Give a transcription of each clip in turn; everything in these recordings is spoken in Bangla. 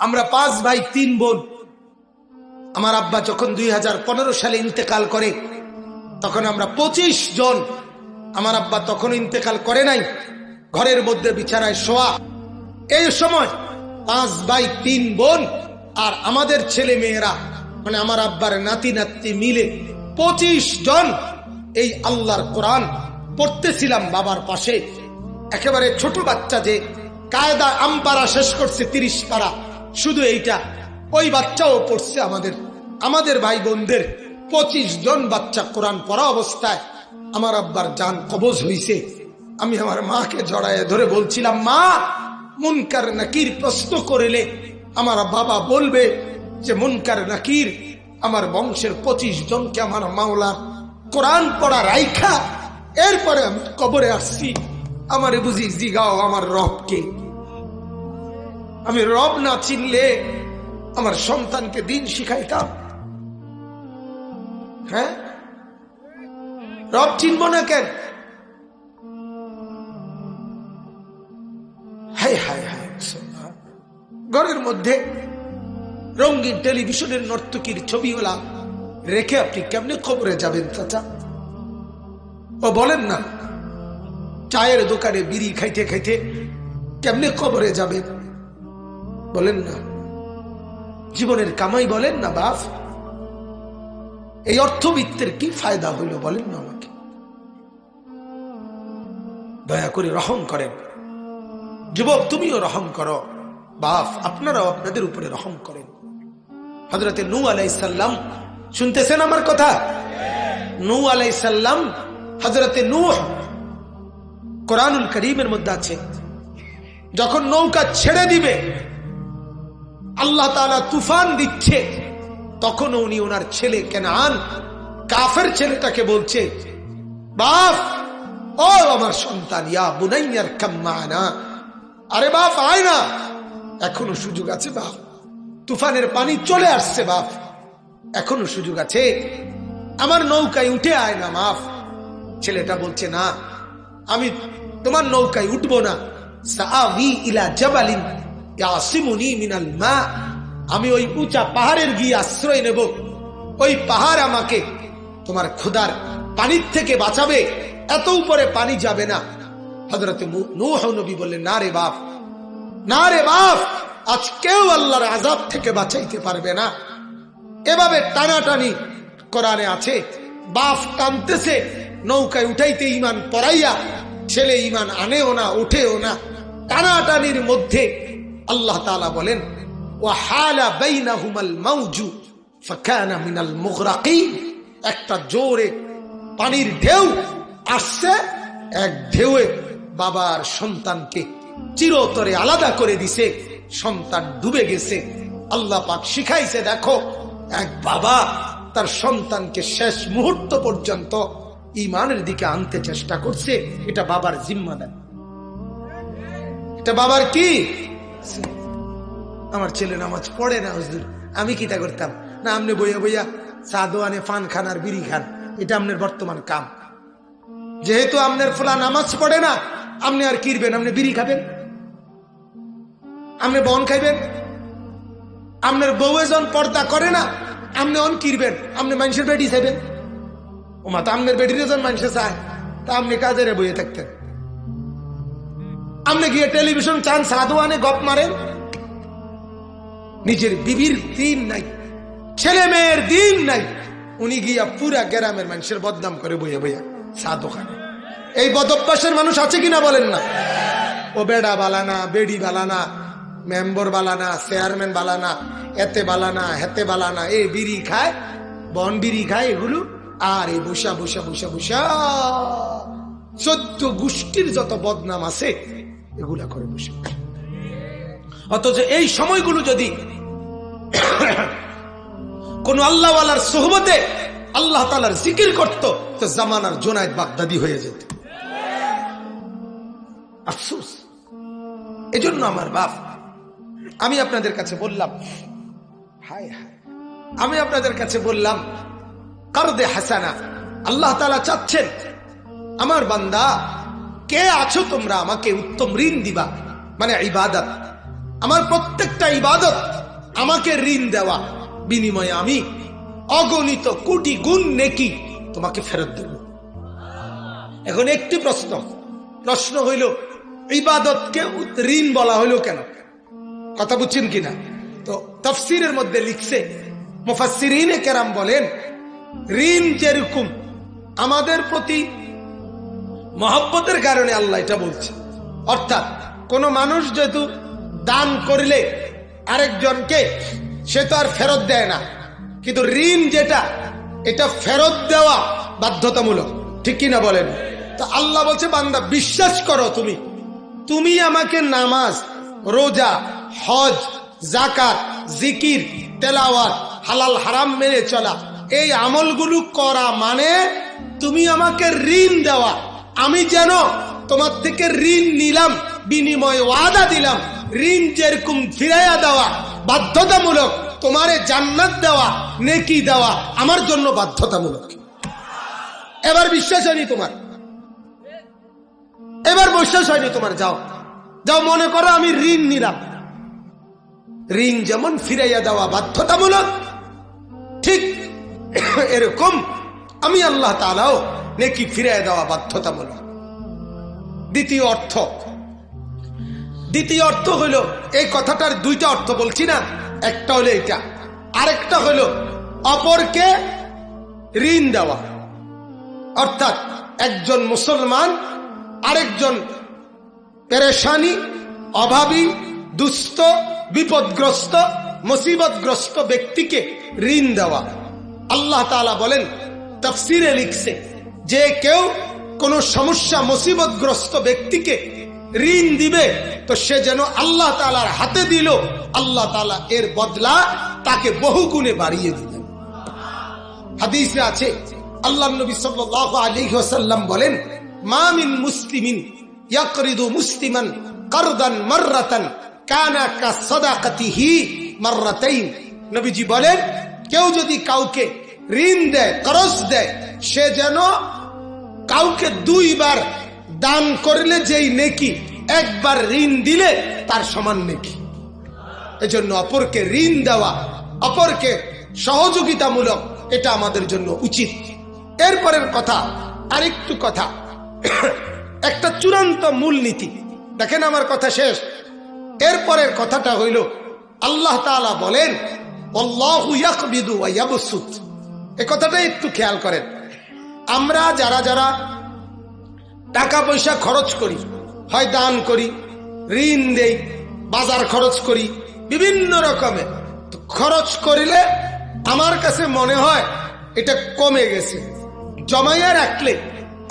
আমরা পাঁচ ভাই, তিন বোন। আমার আব্বা যখন দুই হাজার পনেরো সালে ইন্তেকাল করে, তখন আমরা পঁচিশ জন। আমার আব্বা তখন ইন্তেকাল করে নাই। ঘরের মধ্যে বিছানায় শোয়া। এই সময় পাঁচ ভাই, তিন বোন আর আমাদের ছেলে মেয়েরা মানে আমার আব্বার নাতি নাতি মিলে পঁচিশ জন এই আল্লাহর কোরআন পড়তেছিলাম বাবার পাশে। একেবারে ছোট বাচ্চা যে, কায়দা আমপারা শেষ করছে তিরিশ পারা শুধু এইটা, ওই বাচ্চাও পড়ছে আমাদের আমাদের ভাই বোনদের পঁচিশ জন বাচ্চা কোরআন পড়া অবস্থায়। আমার আব্বার যান কবজ হইছে। আমি আমার মাকে জড়ায় ধরে বলছিলাম, মা, মুনকার নাকির প্রশ্ন করিলে আমার বাবা বলবে যে, মুনকার নাকির আমার বংশের পঁচিশ জনকে আমার মাওলা কোরআন পড়া রাইখা। এরপরে আমি কবরে আসছি। আমার বুঝি জিগাও আমার রবকে। আমি রব না চিনলে আমার সন্তানকে দিন শিখাইতাম। হ্যাঁ? রব চিনব না কেন? Hi hi hi. ঘরের মধ্যে রঙিন টেলিভিশনের নর্তকীর ছবিগুলা রেখে আপনি কেমনে খবরে যাবেন, চাচা? ও বলেন না, চায়ের দোকানে বিড়ি খাইতে খাইতে কেমনে খবরে যাবেন? বলেন না। জীবনের কামাই বলেন না, বাপ। এই অর্থবিত্তের কি ফায়দা হইল বলেন না আমাকে? দয়া করে রহম করেন। যুবক, তুমিও রহম করো। বাপ, আপনারাও আপনাদের উপরে রহম করেন। হজরতে নু আলাইসাল্লাম শুনতেছেন আমার কথা? নু আলাইসাল্লাম হজরতে নু কোরআনুল করিমের মধ্যে আছে। যখন নৌকা ছেড়ে দিবে আল্লাহ তাআলা তুফান দিচ্ছে। তখন উনি ওনার ছেলে কেনান, কাফের ছেলেটাকে বলছে, বাপ, ও আমার সন্তান, ইয়া বুনাইয়ার কাম্মানা। আরে বাপ, আয় না। এখনও সুযোগ আছে বাপ। তুফানের পানি চলে আসছে বাপ। এখনও সুযোগ আছে। আমার নৌকায় উঠে আয় না মাফ ছেলেটা বলছে, না, আমি তোমার নৌকায় উঠবো না। ইলা মিনাল মা, আমি ওই উঁচা পাহাড়ের গিয়ে আশ্রয় নেব। ওই পাহাড় আমাকে তোমার খোদার পানির থেকে বাঁচাবে, এত উপরে পানি যাবে না। হজরত নবী বললেন, না রে বাপ, না রে বাপ, আজ কেউ আল্লাহর আজাব থেকে বাঁচাইতে পারবে না। এভাবে টানাটানি কোরআনে আছে, বাপ টানতেছে নৌকায় উঠাইতে ইমান পড়াইয়া ছেলে ইমান আনেও না উঠেও না। টানাটানির মধ্যে আল্লাহ তাআলা বলেন একটা জোরে পানির ঢেউ আসছে, এক ঢেউয়ে বাবার সন্তানকে চিরতরে আলাদা করে দিছে, সন্তান ডুবে গেছে। আল্লাহ পাক শিখাইছে, দেখো, এক বাবা তার সন্তানকে শেষ মুহূর্ত পর্যন্ত ইমানের দিকে আনতে চেষ্টা করছে, এটা বাবার জিম্মাদার। এটা বাবার কি? আমার ছেলে নামাজ পড়ে না, হুজুর। আমি কিটা করতাম? না, আমনে বইয়া বইয়া চা দোয়ানে পান খান আর বিড়ি খান। এটা আপনার বর্তমান কাম। যেহেতু আপনার ফোলা নামাজ পড়ে না আপনি আর কিরবেন? আপনি বিড়ি খাবেন? আপনি বন খাইবেন? আপনার বউ জন পর্দা করে না আপনি অন কিরবেন? আপনি মানুষের বেটি চাইবেন? ও মা তো আপনার বেডির জন মানুষে চায়। তা আপনি কাজের বইয়ে থাকতেন। আপনি গিয়ে টেলিভিশন চান সাধু আনে গপ মারেন। নিজের বিবির দিন নাই, ছেলে মেয়ের দিন নাই। উনি গিয়া পুরা গ্রামের মানুষের বদনাম করে বইয়া বইয়া চা দোকানে এই বদভ্যাসের মানুষ আছে কিনা বলেন না? ও বেডা বালানা বেডি বালানা মেম্বর বালানা চেয়ারম্যান বালানা এতে বালানা হেতে বালানা এ বিড়ি খায়, বন বিড়ি খায় এগুলো, আর এই বসা বসা বসা বসা। চোদ্দ গোষ্ঠীর যত বদনাম আছে এগুলা করে বসে অথচ এই সময়গুলো যদি কোন আল্লাহওয়ালার সোহবতে আল্লাহ তালার জিকির করত, তো জামানার জোনায়দ বাগদাদি হয়ে যেত। আফসোস। এজন্য আমার বাপ, আমি আপনাদের কাছে বললাম, হায় হায়, আমি আপনাদের কাছে বললাম, কারদে হাসানা, আল্লাহ তালা চাচ্ছেন, আমার বান্দা কে আছো তোমরা? আমাকে উত্তম ঋণ দিবা। মানে ইবাদত। আমার প্রত্যেকটা ইবাদত আমাকে ঋণ দেওয়া। বিনিময়ে আমি অগণিত কোটি গুণ নেকি তোমাকে ফেরত দেব। এখন একটি প্রশ্ন। প্রশ্ন হইল, ইবাদতকে ঋণ বলা হইল কেন? কথা বুঝছেন কিনা? তো তফসিরের মধ্যে লিখছে, মুফাসসিরিনে কেরাম বলেন, ঋণ যেরকম আমাদের প্রতি মহব্বতের কারণে আল্লাহ এটা বলছে। অর্থাৎ, কোন মানুষ যেহেতু দান করলে আরেকজনকে, সে তো আর ফেরত দেয় না। কিন্তু ঋণ যেটা, এটা ফেরত দেওয়া বাধ্যতামূলক। ঠিক কিনা বলেন? তো আল্লাহ বলছে, বান্দা, বিশ্বাস করো তুমি। তুমি আমাকে নামাজ, রোজা, হজ জাকাত জিকির, তেলাওয়াত, হালাল হারাম মেনে চলা, এই আমলগুলো করা মানে তুমি আমাকে ঋণ দেওয়া। আমি যেন তোমার থেকে ঋণ নিলাম, বিনিময় ওয়াদা দিলাম, ঋণ যেরকম ফিরাইয়া দেওয়া, বাধ্যতামূলক, তোমারে জান্নাত দেওয়া, নেকি দেওয়া, আমার জন্য বাধ্যতামূলক। এবার বিশ্বাস হয়নি তোমার। এবার বিশ্বাস হয়নি তোমার, যাও। যাও, মনে করো আমি ঋণ নিলাম। ঋণ যেমন ফিরাইয়া দেওয়া, বাধ্যতামূলক, ঠিক এরকম আমি আল্লাহ তালাও নেকি ফিরাইয়া দেওয়া বাধ্যতামূলক। দ্বিতীয় অর্থ। দ্বিতীয় অর্থ হইল, এই কথাটার দুইটা অর্থ বলছি না, একটা হলো এটা আরেকটা হইল, অপরকে ঋণ দেওয়া। অর্থাৎ একজন মুসলমান, আরেকজন পেরেশানি, অভাবী, দুস্থ, বিপদগ্রস্ত, মুসিবতগ্রস্ত ব্যক্তিকে ঋণ দেওয়া। আল্লাহ তাআলা বলেন, তফসিরে লিখছে যে কেউ কোন সমস্যা, মুসিবতগ্রস্ত ব্যক্তিকে ঋণ দিবে, তো সে যেন আল্লাহ তালার হাতে দিল, আল্লাহ তালা এর বদলা তাকে বহু গুণে বাড়িয়ে দিলেন হাদিসে আছে, আল্লাহ নবী সাল্লাল্লাহু আলাইহি ওয়াসাল্লাম বলেন মামিন মুসলিমিন ইয়াকরিদু মুসলিমান কারদান মাররাতান কানা কা সাদাকাতিহি মাররাতাইন। নবীজি বলেন, কেউ যদি কাউকে ঋণ দেয় করজ দেয়, সে যেন কাউকে দুইবার দান করলে যেই নেকি, একবার ঋণ দিলে তার সমান নেকি। এজন্য অপরকে ঋণ দেওয়া, অপরকে সহযোগিতামূলক এটা আমাদের জন্য উচিত। এরপরের কথা, আরেকটু কথা। একটা চূড়ান্ত মূলনীতি। দেখেন আমার কথা শেষ। এরপরের কথাটা হইল, আল্লাহ বলেন এ কথাটা একটু খেয়াল করেন। আমরা যারা যারা টাকা পয়সা খরচ করি হয় দান করি, ঋণ দেই, বাজার খরচ করি, বিভিন্ন রকমের তো খরচ করিলে আমার কাছে মনে হয় এটা কমে গেছে। জমাইয়া রাখলে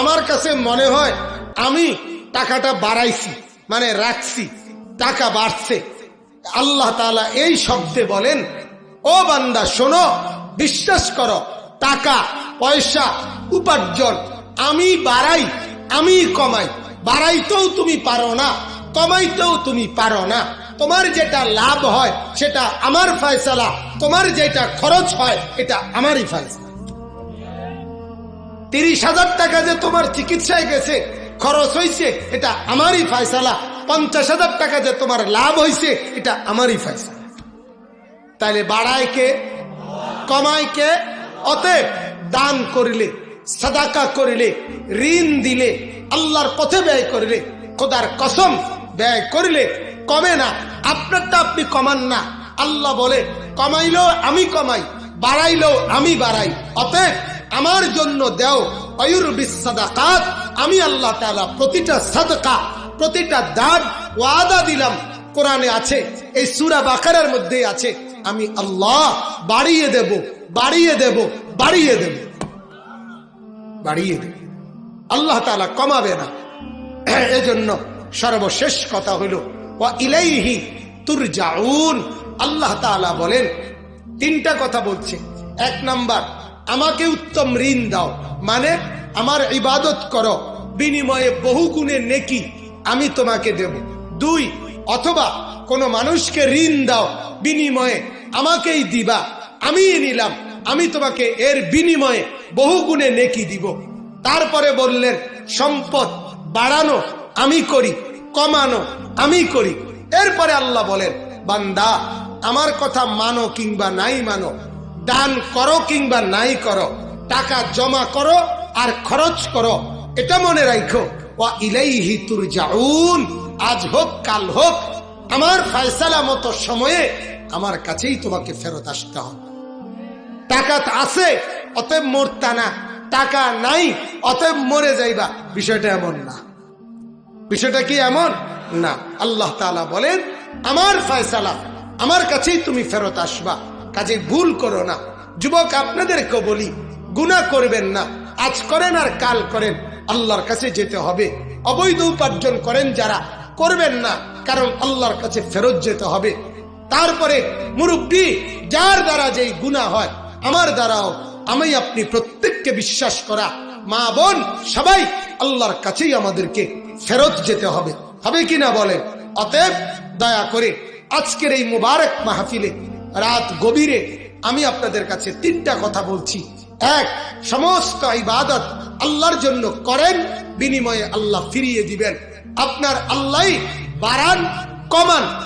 আমার কাছে মনে হয় আমি টাকাটা বাড়াইছি মানে রাখছি, টাকা বাড়ছে। আল্লাহ তাআলা এই শব্দে বলেন, ও বান্দা, শোনো, বিশ্বাস করো, টাকা পয়সা, উপার্জন। আমি বাড়াই, আমি কমাই। বাড়াইতেও তুমি পারো না, কমাইতেও তুমি পারো না। তোমার যেটা লাভ হয়, সেটা আমার ফয়সালা। তোমার যেটা খরচ হয়, এটা আমারই ফয়সালা। তিরিশ হাজার টাকা যে তোমার চিকিৎসায় গেছে, খরচ হয়েছে এটা আমারই ফয়সালা। পঞ্চাশ হাজার টাকা যে তোমার লাভ হয়েছে এটা আমারই ফয়সালা। তাইলে বাড়ায় কে? কমায় কে? অতএব দান করিলে, সাদাকা করিলে, ঋণ দিলে, আল্লাহর পথে ব্যয় করিলে, খোদার কসম ব্যয় করিলে কমে না। আপনারটা আপনি কমান না। আল্লাহ বলে, কমাইলেও আমি কমাই, বাড়াইলেও আমি বাড়াই। অতএব আমার জন্য দেও অয়ুর বিসাদাকাত আমি আল্লাহ তালা প্রতিটা সাদকা, প্রতিটা দান ওয়াদা দিলাম। কোরআনে আছে, এই সুরা বাকারের মধ্যে আছে, আমি আল্লাহ বাড়িয়ে দেব বাড়িয়ে দেব বাড়িয়ে দেবে। বাড়িয়ে দেব। আল্লাহ তাআলা কমাবে না। এজন্য সর্বশেষ কথা হইল ইলাইহি তুরজাউন। আল্লাহ তাআলা বলেন, তিনটা কথা বলছে। এক নাম্বার, আমাকে উত্তম ঋণ দাও। মানে আমার ইবাদত করো। বিনিময়ে বহু গুণে নেকি আমি তোমাকে দেব। দুই, অথবা কোনো মানুষকে ঋণ দাও। বিনিময়ে আমাকেই দিবা। আমি নিলাম। আমি তোমাকে এর বিনিময়ে বহু গুণে নেকি দিব। তারপরে বললেন সম্পদ বাড়ানো আমি করি, কমানো আমি করি। এরপরে আল্লাহ বলেন, বান্দা, আমার কথা মানো কিংবা নাই মানো, দান করো কিংবা নাই করো, টাকা জমা করো আর খরচ করো, এটা মনে রাখো ইলাইহি তুরজাউন, আজ হোক, কাল হোক, আমার ফয়সালা মতো সময়ে আমার কাছেই তোমাকে ফেরত আসতে হবে। টাকা তো আছে, অতএব মরতা না। টাকা নাই, অতএব মরে যাইবা। বিষয়টা এমন না। বিষয়টা কি এমন? না। আল্লাহ তাআলা বলেন, আমার ফয়সালা, আমার কাছেই তুমি ফেরত আসবা। কাজে ভুল করো না। যুবক আপনাদেরকে বলি গুণা করবেন না। আজ করেন আর কাল করেন। আল্লাহর কাছে যেতে হবে। অবৈধ উপার্জন করেন যারা, করবেন না। কারণ আল্লাহর কাছে ফেরত যেতে হবে। তারপরে মুরব্বী, যার দ্বারা যেই গুণা হয় আমার দ্বারাও আমি আপনি প্রত্যেককে বিশ্বাস করা মা বোন সবাই আল্লাহর কাছেই আমাদেরকে ফেরত যেতে হবে। হবে কি না বলেন? অতএব দয়া করে আজকের এই মুবারক মাহফিলে রাত গভীরে আমি আপনাদের কাছে তিনটা কথা বলছি। এক, সমস্ত ইবাদত আল্লাহর জন্য করেন, বিনিময়ে আল্লাহ ফিরিয়ে দিবেন। আপনার আল্লাহ বাড়ান, কমান।